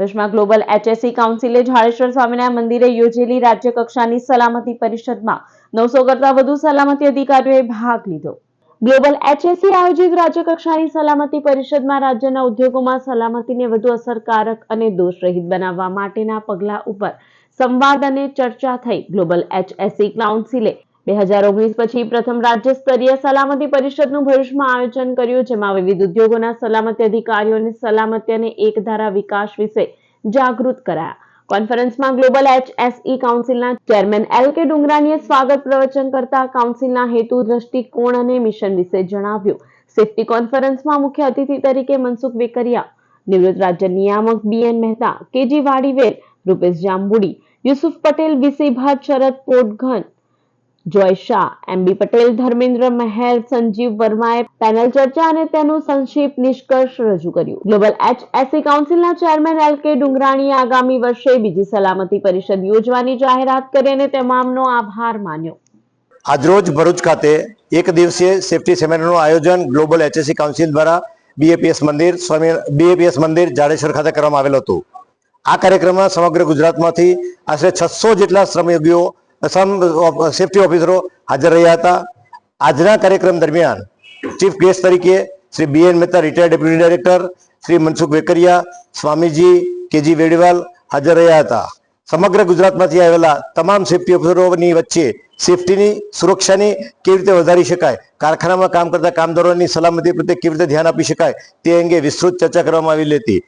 ભુજમાં global HSC કાઉન્સિલે ઝાડેશ્વર સ્વામિનારાયણ મંદિરે યોજેલી રાજ્ય કક્ષાની સલામતી પરિષદમાં નવસો કરતા વધુ સલામતી અધિકારીઓએ ભાગ લીધો. ગ્લોબલ એચએસસી આયોજિત રાજ્ય કક્ષાની સલામતી પરિષદમાં રાજ્યના ઉદ્યોગોમાં સલામતીને વધુ અસરકારક અને દોષરહિત બનાવવા માટેના પગલાં ઉપર સંવાદ અને ચર્ચા થઈ ગ્લોબલ એચએસસી કાઉન્સિલે બે હજાર ઓગણીસ પછી પ્રથમ રાજ્ય સ્તરીય સલામતી પરિષદનું ભરૂચમાં આયોજન કર્યું, જેમાં વિવિધ ઉદ્યોગોના સલામતી અધિકારીઓને સલામતી અને એકધારા વિકાસ વિશે જાગૃત કરાયા. કોન્ફરન્સમાં ગ્લોબલ એચએસઈ કાઉન્સિલના ચેરમેન એલ કે ડુંગરાનીએ સ્વાગત પ્રવચન કરતા કાઉન્સિલના હેતુ, દ્રષ્ટિકોણ અને મિશન વિશે જણાવ્યું. સેફ્ટી કોન્ફરન્સમાં મુખ્ય અતિથિ તરીકે મનસુખ વેકરિયા, નિવૃત્ત રાજ્ય નિયામક BN Mehta KG Vadivel Rupesh Jambudi, Yusuf Patel VC Bhatt, Sharad Potghan Joy Shah. MB Patel, Dharmendra Maher Sanjeev વર્માએ પેનલ ચર્ચા અને તેનું સંક્ષિપ્ત નિષ્કર્ષ રજૂ કર્યું. ગ્લોબલ એચએસસી કાઉન્સિલના ચેરમેન એલ કે ડુંગરાણીએ આગામી વર્ષે બીજી સલામતી પરિષદ યોજવાની જાહેરાત કરી અને તમામનો આભાર માન્યો. આજરોજ ભરૂચ ખાતે એક દિવસીય સેફટી સેમિનારનું આયોજન ગ્લોબલ એચએસસી કાઉન્સિલ દ્વારા બીએપીએસ મંદિર, સ્વામી બીએપીએસ મંદિર, જાડેશ્વર ખાતે કરવામાં આવેલ હતું. આ કાર્યક્રમમાં સમગ્ર ગુજરાતમાંથી આશરે છસો જેટલા શ્રમયોગીઓ શ્રમ સેફટી ઓફિસરો હાજર રહ્યા હતા. આજના કાર્યક્રમ દરમિયાન ચીફ ગેસ્ટ તરીકે Shri B N Mehta retired deputy director Shri Mansukh Vekariya, Swamiji, KG વેડીવાલ હાજર રહ્યા હતા. સમગ્ર ગુજરાતમાંથી આવેલા તમામ સેફટી ઓફિસરોની વચ્ચે સેફટીની, સુરક્ષાની કેવી રીતે વધારી શકાય, કારખાનામાં કામ કરતા કામદારોની સલામતી પ્રત્યે કેવી રીતે ધ્યાન આપી શકાય તે અંગે વિસ્તૃત ચર્ચા કરવામાં આવેલી હતી.